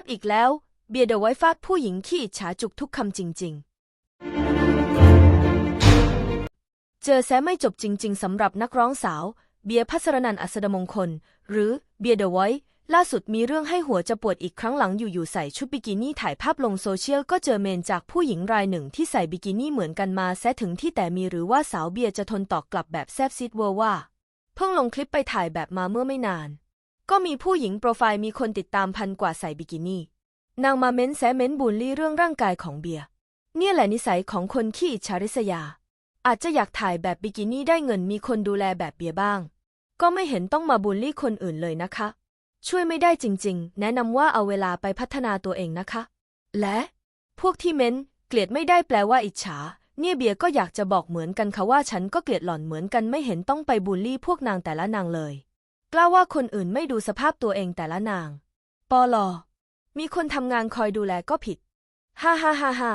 บอีกแล้ว เบียร์เดอะไวฟาดผู้หญิงขี้อิจฉาจุกทุกคำจริง ๆ เจอแซะไม่จบจริง ๆสำหรับนักร้องสาว เบียร์พัสรนันท์อัสดมงคล หรือเบียร์เดอะไว้ล่าสุดมีเรื่องให้หัวจะปวดอีกครั้งหลังอยู่ๆใส่ชุดบิกินี่ถ่ายภาพลงโซเชียลก็เจอเมนจากผู้หญิงรายหนึ่งที่ใส่บิกินี่เหมือนกันมาแซถึงที่แต่มีหรือว่าสาวเบียร์จะทนตอบกลับแบบแซบซิดเวอร์ว่า เพิ่งลงคลิปไปถ่ายแบบมาเมื่อไม่นาน ก็มีผู้หญิงโปรไฟล์มีคนติดตามพันกว่าใส่บิกินี่ นางมาเม้นแซเม้นบูลลี่เรื่องร่างกายของเบียร์เนี่ยแหละนิสัยของคนขี้อิจฉาริษยา อาจจะอยากถ่ายแบบบิกินี่ได้เงินมีคนดูแลแบบเบียร์บ้าง ก็ไม่เห็นต้องมาบูลลี่คนอื่นเลยนะคะ ช่วยไม่ได้จริงๆ แนะนำว่าเอาเวลาไปพัฒนาตัวเองนะคะ และ พวกที่เม้นเกลียดไม่ได้แปลว่าอิจฉาเนี่ยเบียร์ก็อยากจะบอกเหมือนกันค่ะว่าฉันก็เกลียดหล่อนเหมือนกันไม่เห็นต้องไปบูลลี่พวกนางแต่ละนางเลย กล้าว่าคนอื่นไม่ดูสภาพตัวเองแต่ละนาง ปอลอ มีคนทำงานคอยดูแลก็ผิด ฮ่าฮ่าฮ่าฮ่า